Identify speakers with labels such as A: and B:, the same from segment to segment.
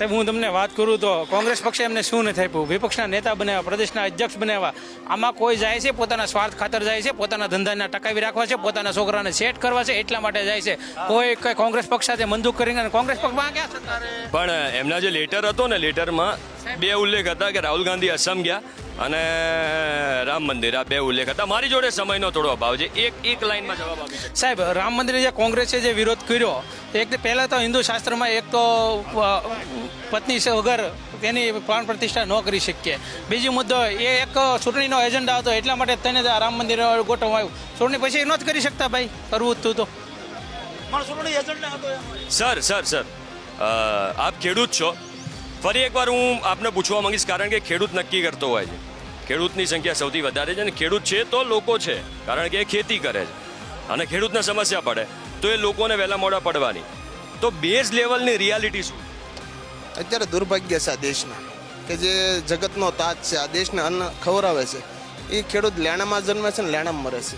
A: સાહેબ, હું તમને વાત કરું તો કોંગ્રેસ પક્ષે એમને શું નથી આપ્યું? વિપક્ષના નેતા બનાવ્યા પ્રદેશના અધ્યક્ષ બનાવ્યા આમાં કોઈ જાય છે, પોતાના સ્વાર્થ ખાતર જાય છે, પોતાના ધંધાને ટકાવી રાખવા છે, પોતાના છોકરાને સેટ કરવા છે, એટલા માટે જાય છે. કોઈ કઈ કોંગ્રેસ પક્ષ સાથે મંજૂર કરીને કોંગ્રેસ પક્ષમાં ક્યાં સત્તા
B: પણ એમના જે લેટર હતો ને, લેટરમાં બે ઉલ્લેખ હતા કે રાહુલ ગાંધી અસમ ગયા. અને રામ મંદિર આ બે ઉલ્લેખ હતા. મારી જોડે સમયનો થોડો અભાવ છે. એક એક લાઈનમાં જવાબ આપી
A: સાહેબ રામ મંદિરે જે કોંગ્રેસે જે વિરોધ કર્યો તો એક પહેલાં તો હિન્દુ શાસ્ત્રમાં એક તો પત્ની છે વગર તેની પ્રાણ પ્રતિષ્ઠા ન કરી શકીએ. બીજો મુદ્દો એ એક ચૂંટણીનો એજન્ડા હતો એટલા માટે તેને રામ મંદિર ગોઠવાયું. આવ્યું ચૂંટણી પછી ન જ કરી શકતા ભાઈ કરવું જ તું. તો
B: સર સર સર. આપ ખેડૂત છો. ફરી એકવાર હું આપને પૂછવા માંગીશ કારણ કે ખેડૂત નક્કી કરતો હોય છે. ખેડૂતની સંખ્યા સૌથી વધારે છે અને ખેડૂત છે તો લોકો છે, કારણ કે એ ખેતી કરે છે. અને ખેડૂતને સમસ્યા પડે, તો એ લોકોને વહેલા મોડા પડવાની. તો બેઝ લેવલની રિયાલિટી શું?
C: અત્યારે દુર્ભાગ્ય છે આ દેશના, કે જે જગતનો તાજ છે, આ દેશને અન્ન ખવડાવે છે, એ ખેડૂત લેણામાં જન્મે છે ને લેણામાં મરે છે.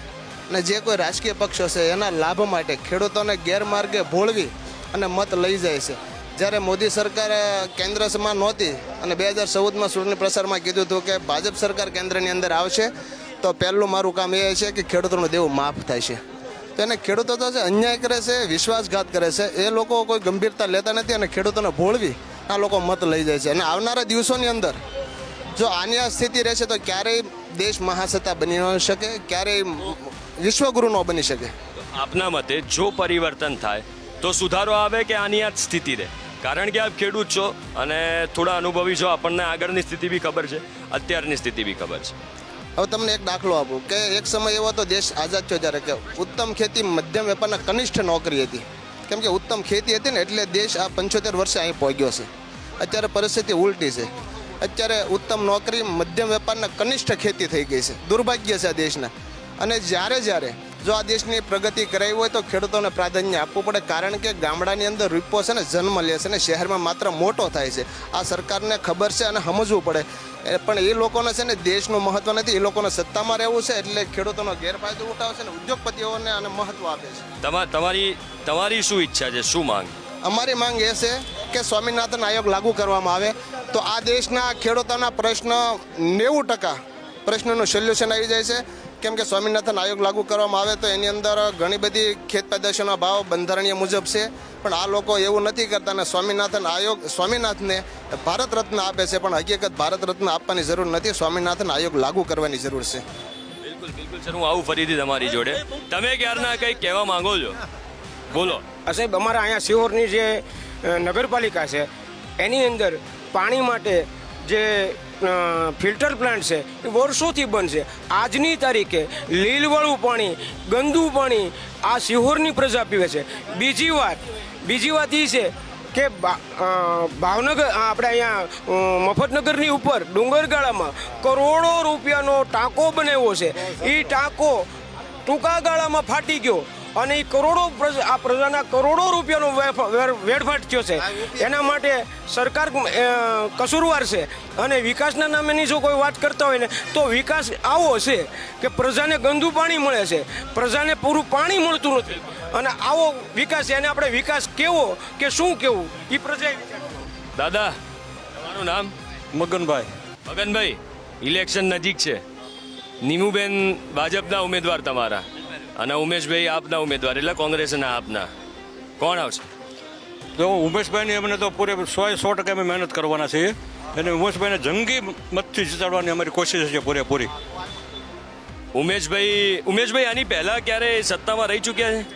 C: અને જે કોઈ રાજકીય પક્ષો છે, એના લાભ માટે ખેડૂતોને ગેરમાર્ગે ભોળવી અને મત લઈ જાય છે. જ્યારે મોદી સરકાર કેન્દ્રમાં નહોતી અને બે હજાર ચૌદમાં ચૂંટણી પ્રસારમાં કીધું હતું કે ભાજપ સરકાર કેન્દ્રની અંદર આવશે, તો પહેલું મારું કામ એ છે કે ખેડૂતોનું દેવું માફ થાય છે. તો એને ખેડૂતો તો છે, અન્યાય કરે છે, વિશ્વાસઘાત કરે છે. એ લોકો કોઈ ગંભીરતા લેતા નથી અને ખેડૂતોને ભોળવી આ લોકો મત લઈ જાય છે. અને આવનારા દિવસોની અંદર જો આની આ સ્થિતિ રહેશે તો ક્યારેય દેશ મહાસત્તા બની ન શકે, ક્યારેય વિશ્વગુરુ ન બની શકે.
B: આપના મતે જો પરિવર્તન થાય, તો સુધારો આવે કે આની આ સ્થિતિ રહે? કારણ કે આપ ખેડૂત છો અને થોડા અનુભવી છો, આપણને આગળની સ્થિતિ બી ખબર છે, અત્યારની સ્થિતિ બી ખબર છે.
C: હવે તમને એક દાખલો આપું કે એક સમય એવો હતો, દેશ આઝાદ થયો જ્યારે કે ઉત્તમ ખેતી મધ્યમ વેપારના કનિષ્ઠ નોકરી હતી. કેમ કે ઉત્તમ ખેતી હતી ને એટલે દેશ આ પંચોતેર વર્ષે અહીં પહોંચ્યો છે. અત્યારે પરિસ્થિતિ ઉલટી છે. અત્યારે ઉત્તમ નોકરી મધ્યમ વેપારના કનિષ્ઠ ખેતી થઈ ગઈ છે. દુર્ભાગ્ય છે આ દેશના. અને જ્યારે જ્યારે જો આ દેશની પ્રગતિ કરાવી હોય તો ખેડૂતોને પ્રાધાન્ય આપવું પડે કારણ કે ગામડાની અંદર રૂપો છે ને જન્મ લે છે ને શહેરમાં માત્ર મોટો થાય છે. આ સરકારને ખબર છે અને સમજવું પડે. પણ એ લોકોને છે ને દેશનું મહત્વ નથી એ લોકોને સત્તામાં રહેવું છે એટલે ખેડૂતોનો ગેરફાયદો ઉઠાવે છે ને ઉદ્યોગપતિઓને આને મહત્વ આપે છે.
B: તમા તમારી તમારી શું ઈચ્છા છે? શું માંગ?
C: અમારી માંગ એ છે કે સ્વામિનાથન આયોગ લાગુ કરવામાં આવે. તો આ દેશના ખેડૂતોના પ્રશ્ન નેવું ટકા પ્રશ્નનું સોલ્યુશન આવી જાય છે. કેમ કે સ્વામિનાથન આયોગ લાગુ કરવામાં આવે તો એની અંદર ઘણી બધી ખેત પેદાશોના ભાવ બંધારણીય મુજબ છે. પણ આ લોકો એવું નથી કરતા અને સ્વામિનાથન આયોગ સ્વામિનાથને ભારત રત્ન આપે છે પણ હકીકત ભારત રત્ન આપવાની જરૂર નથી. સ્વામિનાથન આયોગ લાગુ કરવાની જરૂર છે.
B: બિલકુલ બિલકુલ સર હું આવું ફરીથી તમારી જોડે. તમે ક્યારના કંઈક કહેવા માંગો છો? બોલો.
D: સાહેબ અમારા અહીંયા સિહોરની જે નગરપાલિકા છે એની અંદર પાણી માટે જે ફિલ્ટર પ્લાન્ટ છે, એ વર્ષોથી છે આજની તારીખે લીલવાળું પાણી, ગંદુ પાણી આ સિહોરની પ્રજા પીવે છે. બીજી વાત બીજી વાત એ છે કે ભાવનગર આપણે અહીંયા મફતનગરની ઉપર, ડુંગરગાળામાં કરોડો રૂપિયાનો ટાંકો બનાવ્યો છે. એ ટાંકો ટૂંકા ગાળામાં ફાટી ગયો. અને એ કરોડો પ્રજા- આ પ્રજાના કરોડો રૂપિયાનો વેફ- વેડફાટ થયો છે. એના માટે સરકાર કસૂરવાર છે. અને વિકાસના નામેની જો કોઈ વાત કરતા હોય ને તો વિકાસ આવો છે કે પ્રજાને ગંદુ પાણી મળે છે. પ્રજાને પૂરું પાણી મળતું નથી. અને આવો વિકાસ એને આપણે વિકાસ કેવો કે શું કેવું એ પ્રજા
B: દાદા તમારું નામ?
E: મગનભાઈ.
B: મગનભાઈ ઇલેક્શન નજીક છે. નીમુબેન ભાજપના ઉમેદવાર તમારા. અને ઉમેશભાઈ આપના ઉમેદવાર એટલે કોંગ્રેસના આપના. કોણ આવશે?
E: તો ઉમેશભાઈની અમને તો પૂરે સો સો ટકા અમે મહેનત કરવાના છીએ. અને ઉમેશભાઈને જંગી મતથી જીતાડવાની અમારી કોશિશ છે પૂરેપૂરી.
B: ઉમેશભાઈ ઉમેશભાઈ આની પહેલા ક્યારે સત્તામાં રહી ચૂક્યા છે?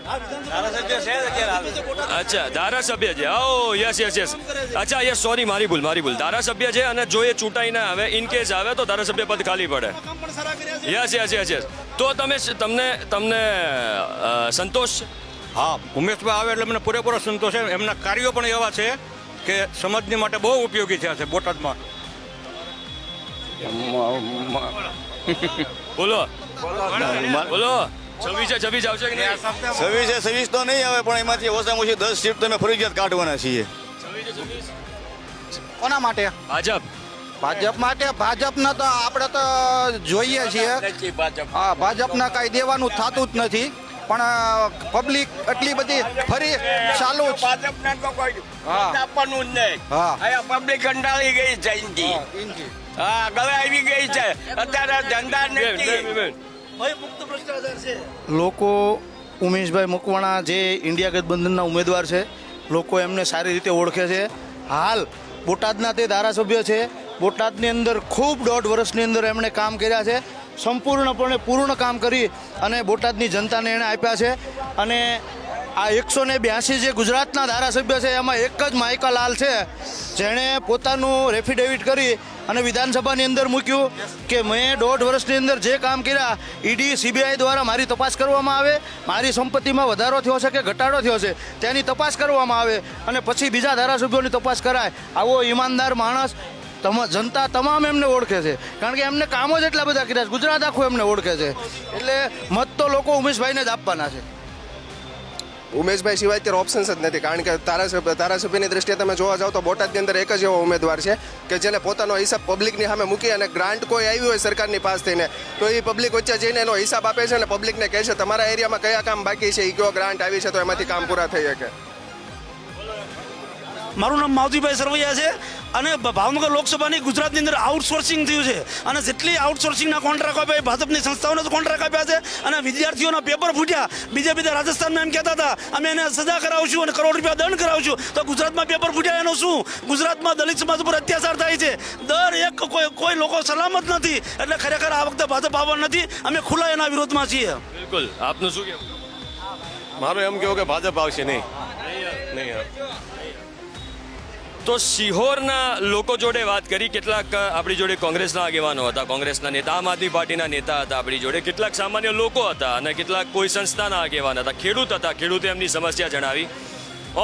B: અચ્છા ધારાસભ્ય છે. ઓ યસ યસ યસ. અચ્છા યસ સોરી મારી ભૂલ મારી ભૂલ. ધારાસભ્ય છે અને જો એ ચૂંટાઈ ના આવે ઇન કેસ આવે તો ધારાસભ્ય પદ ખાલી પડે. Yes yes yes yes. તો તમે તમને તમને સંતોષ છે?
E: હા ઉમેશભાઈ આવે એટલે મને પૂરેપૂરો સંતોષ છે. એમના કાર્યો પણ એવા છે કે સમાજની માટે બહુ ઉપયોગી થયા છે બોટાદમાં.
B: બોલો. બોલો. છવ્વીસે છવ્વીસ આવશે કે નહીં?
F: છવ્વીસે છવ્વીસ તો નહીં આવે પણ એમાંથી ઓછામાં ઓછી દસ સીટ તમે ફરજિયાત કાઢવાના છીએ.
G: કોના માટે?
B: ભાજપ.
G: ભાજપ માટે ભાજપને તો આપણે તો જોઈએ છીએ હા ભાજપને કાંઈ દેવાનું થતું જ નથી પણ પબ્લિક એટલી બધી ફરી ચાલુ.
H: ભાજપને તો કોઈ
G: હા.
H: આપવાનું જ નહીં
G: હા.
H: પબ્લિક કંટાળી ગઈ છે
G: હા.
H: ગળે આવી ગઈ છે અત્યારે ધંધા નથી.
I: લોકો ઉમેશભાઈ મકવાણા જે ઇન્ડિયા ગઠબંધનના ઉમેદવાર છે લોકો એમને સારી રીતે ઓળખે છે હાલ બોટાદના તે ધારાસભ્ય છે બોટાદની અંદર ખૂબ દોઢ વર્ષની અંદર એમણે કામ કર્યા છે. સંપૂર્ણપણે પૂર્ણ કામ કરી અને બોટાદની જનતાને એણે આપ્યા છે. અને આ એકસો ને બ્યાસી જે ગુજરાતના ધારાસભ્ય છે, એમાં એક જ માઇકા લાલ છે, જેણે પોતાનું રેફિડેવિટ કરી અને વિધાનસભાની અંદર મૂક્યું કે મેં દોઢ વર્ષની અંદર જે કામ કર્યા, ઈડી, સીબીઆઈ દ્વારા મારી તપાસ કરવામાં આવે, મારી સંપત્તિમાં વધારો થયો છે કે ઘટાડો થયો છે, તેની તપાસ કરવામાં આવે અને પછી બીજા ધારાસભ્યોની તપાસ કરાય. આવો ઈમાનદાર માણસ તમ જનતા તમામ એમને ઓળખે છે. કારણ કે એમને કામો જ એટલા બધા કર્યા છે. ગુજરાત આખું એમને ઓળખે છે. એટલે મત તો લોકો ઉમેશભાઈને જ આપવાના છે.
J: ઉમેશભાઈ સિવાય અત્યારે ઓપ્શન્સ જ નથી. કારણ કે ધારાસભ્ય ધારાસભ્યની દ્રષ્ટિએ તમે જોવા જાઓ તો બોટાદની અંદર એક જ એવો ઉમેદવાર છે કે જેને પોતાનો હિસાબ પબ્લિકની સામે મૂકી અને ગ્રાન્ટ કોઈ આવી હોય સરકારની પાસ થઈને તો એ પબ્લિક વચ્ચે જઈને એનો હિસાબ આપે છે અને પબ્લિકને કહે છે તમારા એરિયામાં કયા કામ બાકી છે? એ કયો ગ્રાન્ટ આવી છે તો એમાંથી કામ પૂરા થઈ શકે.
K: મારું નામ માવજીભાઈ સરવૈયા છે. અને ભાવનગર લોકસભાની ગુજરાતની અંદર આઉટસોર્સિંગ થયું છે. અને જેટલી આઉટસોર્સિંગના કોન્ટ્રાક્ટ આપ્યા એ ભાજપની સંસ્થાઓને તો કોન્ટ્રાક્ટ આપ્યા છે. અને વિદ્યાર્થીઓના પેપર ફૂટ્યા. બીજા બીજા રાજસ્થાનમાં એમ કહેતા હતા અમે એને સજા કરાવશું અને કરોડ રૂપિયા દંડ કરાવશું. તો ગુજરાતમાં પેપર ફૂટ્યા એનું શું? ગુજરાતમાં દલિત સમાજ ઉપર અત્યાચાર થાય છે. દર એક કોઈ કોઈ લોકો સલામત નથી. એટલે ખરેખર આ વખતે ભાજપ આવવા નથી. અમે ખુલ્લા એના વિરોધમાં છીએ.
B: બિલકુલ. આપનું શું કહેવું?
F: મારું એમ કેવું કે ભાજપ આવશે નહીં. નહીં
B: તો સિહોરના લોકો જોડે વાત કરી. કેટલાક આપણી જોડે કોંગ્રેસના આગેવાનો હતા, કોંગ્રેસના નેતા, આમ આદમી પાર્ટીના નેતા હતા આપણી જોડે. કેટલાક સામાન્ય લોકો હતા અને કેટલાક કોઈ સંસ્થાના આગેવાન હતા. ખેડૂત હતા, ખેડૂતે એમની સમસ્યા જણાવી.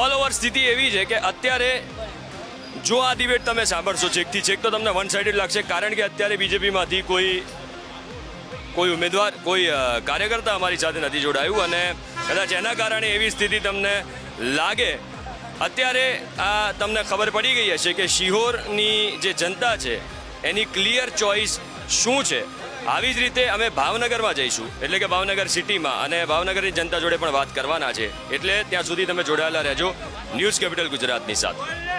B: ઓલ ઓવર સ્થિતિ એવી છે કે અત્યારે, જો આ ડિબેટ તમે સાંભળશો છેકથી છેક, તો તમને વન સાઇડેડ લાગશે. કારણ કે અત્યારે બીજેપીમાંથી કોઈ કોઈ ઉમેદવાર, કોઈ કાર્યકર્તા અમારી સાથે નથી જોડાયું. અને કદાચ એના કારણે એવી સ્થિતિ તમને લાગે અત્યારે આ તમને ખબર પડી ગઈ હશે કે શિહોરની જે જનતા છે, એની ક્લિયર ચોઇસ શું છે? આવી જ રીતે અમે ભાવનગરમાં જઈશું. એટલે કે ભાવનગર સિટીમાં અને ભાવનગરની જનતા જોડે પણ વાત કરવાના છે. એટલે ત્યાં સુધી તમે જોડાયેલા રહેજો. ન્યૂઝ કેપિટલ ગુજરાતની સાથે.